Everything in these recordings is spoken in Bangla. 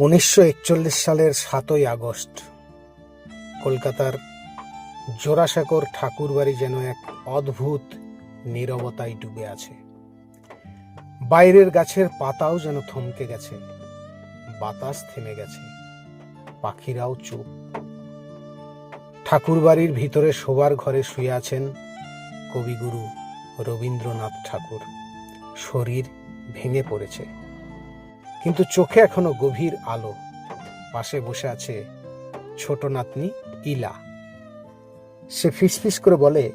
উনিশশো একচল্লিশ সালের সাতই আগস্ট। কলকাতার জোড়াসাঁকোর ঠাকুরবাড়ি যেন এক অদ্ভুত নীরবতায় ডুবে আছে। বাইরের গাছের পাতাও যেন থমকে গেছে। বাতাস থেমে গেছে। পাখিরাও চুপ। ঠাকুরবাড়ির ভিতরে শোবার ঘরে শুয়ে আছেন কবিগুরু রবীন্দ্রনাথ ঠাকুর। শরীর ভেঙে পড়েছে। কিন্তু চোখে এখনও গভীর আলো। পাশে বসে আছে ছোট নাতনি ইলা। সে ফিসফিস করে বলে,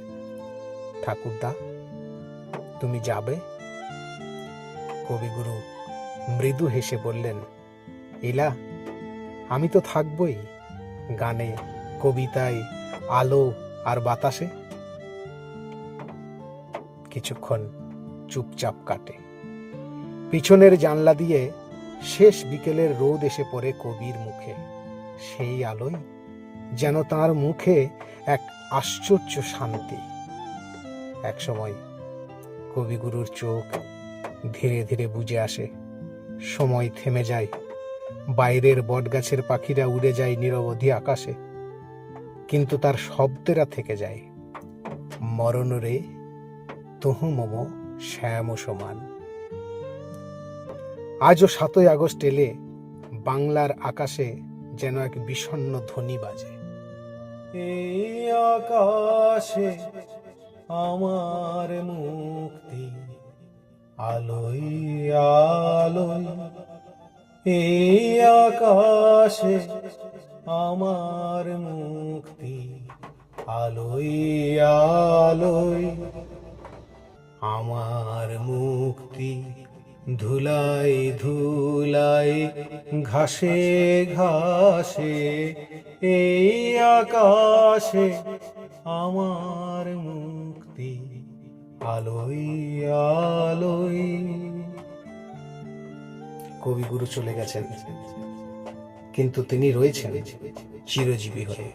ঠাকুরদা, তুমি যাবে? কবিগুরু মৃদু হেসে বললেন, ইলা, আমি তো থাকবই গানে, কবিতায়, আলো আর বাতাসে। কিছুক্ষণ চুপচাপ কাটে। পিছনের জানলা দিয়ে শেষ বিকেলের রোদ এসে পড়ে কবির মুখে। সেই আলোয় যেন তার মুখে এক আশ্চর্য শান্তি। একসময় কবিগুরুর চোখ ধীরে ধীরে বুঝে আসে। সময় থেমে যায়। বাইরের বটগাছের পাখিরা উড়ে যায় নিরবধি আকাশে। কিন্তু তার শব্দেরা থেকে যায়। মরণ রে, তহু মম, শ্যাম সমান। আজও সাতই আগস্ট এলে বাংলার আকাশে যেন এক বিষণ্ণ ধ্বনি বাজে। এই আকাশে আমার মুক্তি আলোই আলোই এই আকাশে আমার মুক্তি আলোই আলোই আমার মুক্তি। ধুলাই ধুলাই ঘাসে ঘাসে, এই আকাশে আমার মুক্তি আলোই আলোই কবিগুরু চলে গেছেন, কিন্তু তিনি রয়েছেন চিরজীবী হয়ে।